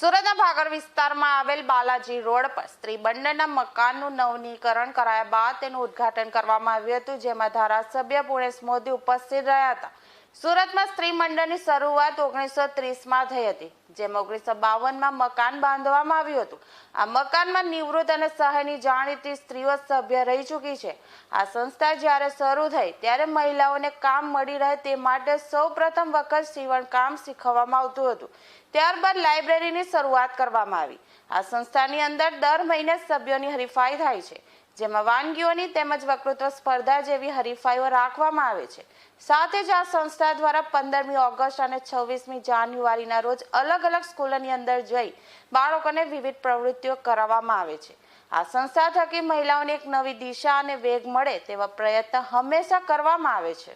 સાગર વિસ્તારમાં આવેલ બાલાજી રોડ પર સ્ત્રી બંડના મકાનનું નવનીકરણ કરાયા બાદ તેનું ઉદ્ઘાટન કરવામાં આવ્યું હતું, જેમાં ધારાસભ્ય પુણેશ મોદી ઉપસ્થિત રહ્યા હતા. સુરતમાં સ્ત્રી મંડળની શરૂઆત ઓગણીસો ત્રીસમાં થઈ હતી, જેમ ઓગણીસો બાવનમાં મકાન બાંધવામાં આવ્યું હતું. આ મકાનમાં નિવૃત્ત અને સહાયની જાણીતી સ્ત્રીઓ સભ્ય રહી ચૂકી છે. આ સંસ્થા જ્યારે શરૂ થઈ, ત્યારે મહિલાઓને કામ મળી રહે તે માટે સૌ પ્રથમ વખત સીવણ કામ શીખવવામાં આવતું હતું. ત્યારબાદ લાઇબ્રેરીની શરૂઆત કરવામાં આવી. આ સંસ્થાની અંદર દર મહિને સભ્યોની હરીફાઈ થાય છે. જેમાં વાનગીઓની તેમજ વક્તૃત્વ સ્પર્ધા જેવી હરીફાઈઓ રાખવામાં આવે છે. સાથે જ આ સંસ્થા દ્વારા પંદરમી ઓગસ્ટ અને છવ્વીસમી જાન્યુઆરીના રોજ અલગ અલગ સ્કૂલોની અંદર જઈ બાળકોને વિવિધ પ્રવૃત્તિઓ કરાવવામાં આવે છે. આ સંસ્થા થકી મહિલાઓને એક નવી દિશા અને વેગ મળે તેવા પ્રયત્ન હંમેશા કરવામાં આવે છે.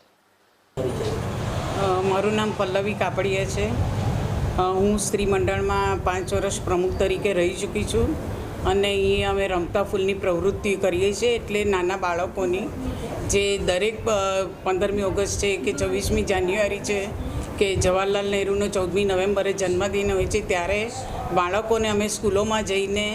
મારું નામ પલ્લવી કાપડિયા છે. હું સ્ત્રી મંડળમાં પાંચ વર્ષ પ્રમુખ તરીકે રહી ચૂકી છું. અને અહીં અમે રમતા ફૂલની પ્રવૃત્તિ કરીએ છીએ એટલે નાના બાળકોની જે દરેક પંદરમી ઓગસ્ટ છે કે છવ્વીસમી જાન્યુઆરી છે કે જવાહરલાલ નહેરુનો ચૌદમી નવેમ્બરે જન્મદિન હોય છે, ત્યારે બાળકોને અમે સ્કૂલોમાં જઈને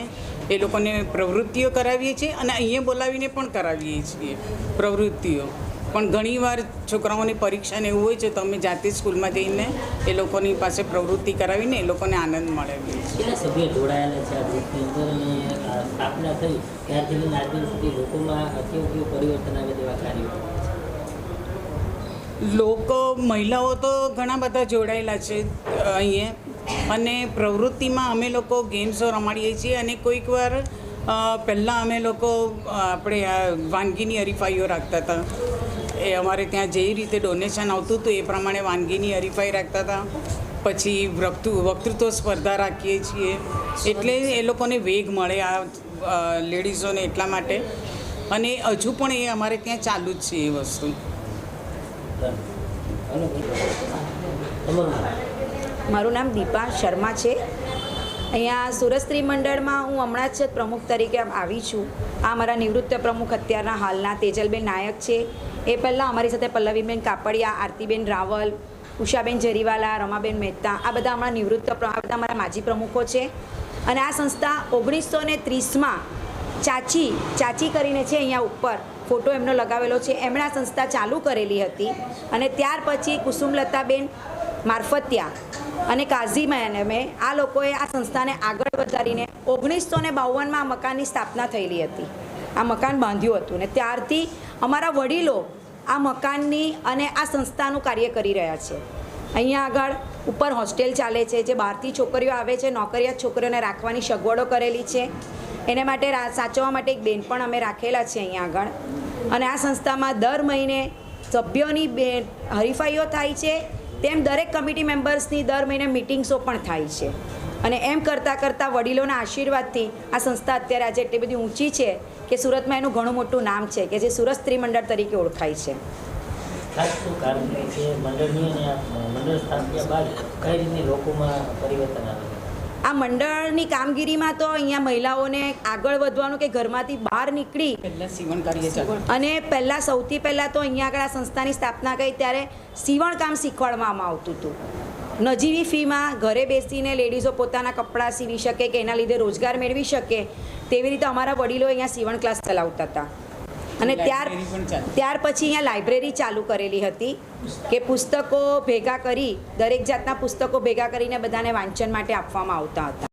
એ લોકોને પ્રવૃત્તિઓ કરાવીએ છીએ અને અહીંયા બોલાવીને પણ કરાવીએ છીએ પ્રવૃત્તિઓ. પણ ઘણીવાર છોકરાઓની પરીક્ષા ને એવું હોય છે તો અમે જાતે સ્કૂલમાં જઈને એ લોકોની પાસે પ્રવૃત્તિ કરાવીને એ લોકોને આનંદ મળે. કેટલા સભ્યો જોડાયેલા છે આ ગ્રુપની અંદર અને સ્થાપના થઈ ત્યારથી લઈને આજ સુધી લોકોમાં કેવું કેવું પરિવર્તન આવે તેવા કાર્યો? લોકો મહિલાઓ તો ઘણા બધા જોડાયેલા છે અહીંયા. અને પ્રવૃત્તિમાં અમે લોકો ગેમ્સો રમાડીએ છીએ અને કોઈક વાર પહેલાં અમે લોકો આપણે વાનગીની હરીફાઈઓ રાખતા હતા. એ અમારે ત્યાં જે રીતે ડોનેશન આવતું હતું એ પ્રમાણે વાનગીની હરીફાઈ રાખતા હતા. પછી વક્તૃ વક્તૃત્વ સ્પર્ધા રાખીએ છીએ. એટલે એ લોકોને વેગ મળે આ લેડીઝોને એટલા માટે. અને હજુ પણ એ અમારે ત્યાં ચાલુ જ છે એ વસ્તુ? મારું નામ દીપા શર્મા છે. અહીંયા સુરત સ્ત્રી મંડળમાં હું હમણાં જ પ્રમુખ તરીકે આવી છું. આ મારા નિવૃત્ત પ્રમુખ અત્યારના હાલના તેજલબેન નાયક છે. એ પહેલાં અમારી સાથે પલ્લવીબેન કાપડિયા, આરતીબેન રાવલ, ઉષાબેન જરીવાલા, રમાબેન મહેતા, આ બધા હમણાં નિવૃત્ત આ બધા મારા માજી પ્રમુખો છે. અને આ સંસ્થા ઓગણીસો ને ત્રીસમાં ચાચી ચાચી કરીને છે અહીંયા ઉપર ફોટો એમનો લગાવેલો છે. એમણે આ સંસ્થા ચાલુ કરેલી હતી. અને ત્યાર પછી કુસુમલતાબેન મારફતિયા અને કાઝીમાને મેં આ લોકોએ આ સંસ્થાને આગળ વધારીને ઓગણીસો ને બાવનમાં મકાનની સ્થાપના થયેલી હતી. આ મકાન બાંધ્યું હતું ને ત્યારથી અમારા વડીલો આ મકાનની અને આ સંસ્થાનું કાર્ય કરી રહ્યા છે. અહીંયા આગળ ઉપર હોસ્ટેલ ચાલે છે, જે બહારથી છોકરીઓ આવે છે, નોકરિયાત છોકરીઓને રાખવાની સગવડો કરેલી છે. એને માટે સાચવવા માટે એક બેન પણ અમે રાખેલા છે અહીંયા આગળ. અને આ સંસ્થામાં દર મહિને સભ્યોની બે હરીફાઈઓ થાય છે તેમ દરેક કમિટી મેમ્બર્સની દર મહિને મિટિંગ્સો પણ થાય છે. અને એમ કરતાં કરતાં વડીલોના આશીર્વાદથી આ સંસ્થા અત્યારે આજે એટલી બધી ઊંચી છે કે સુરતમાં એનું ઘણું મોટું નામ છે, કે જે સુરત સ્ત્રી મંડળ તરીકે ઓળખાય છે. લોકોમાં પરિવર્તન આવે? આ મંડળની કામગીરીમાં તો અહીંયા મહિલાઓને આગળ વધવાનું કે ઘરમાંથી બહાર નીકળી અને પહેલાં સૌથી પહેલાં તો અહીંયા આગળ આ સંસ્થાની સ્થાપના કરી ત્યારે સીવણ કામ શીખવાડવામાં આવતું હતું. નજીવી ફીમાં ઘરે બેસીને લેડીઝો પોતાના કપડાં સીવી શકે કે એના લીધે રોજગાર મેળવી શકે તેવી રીતે અમારા વડીલો અહીંયા સીવણ ક્લાસ ચલાવતા હતા. અને ત્યાર. ત્યાર પછી અહીંયા લાઇબ્રેરી ચાલુ કરેલી હતી કે પુસ્તકો ભેગા કરી દરેક જાતના પુસ્તકો ભેગા કરીને બધાને વાંચન માટે આપવામાં આવતા હતા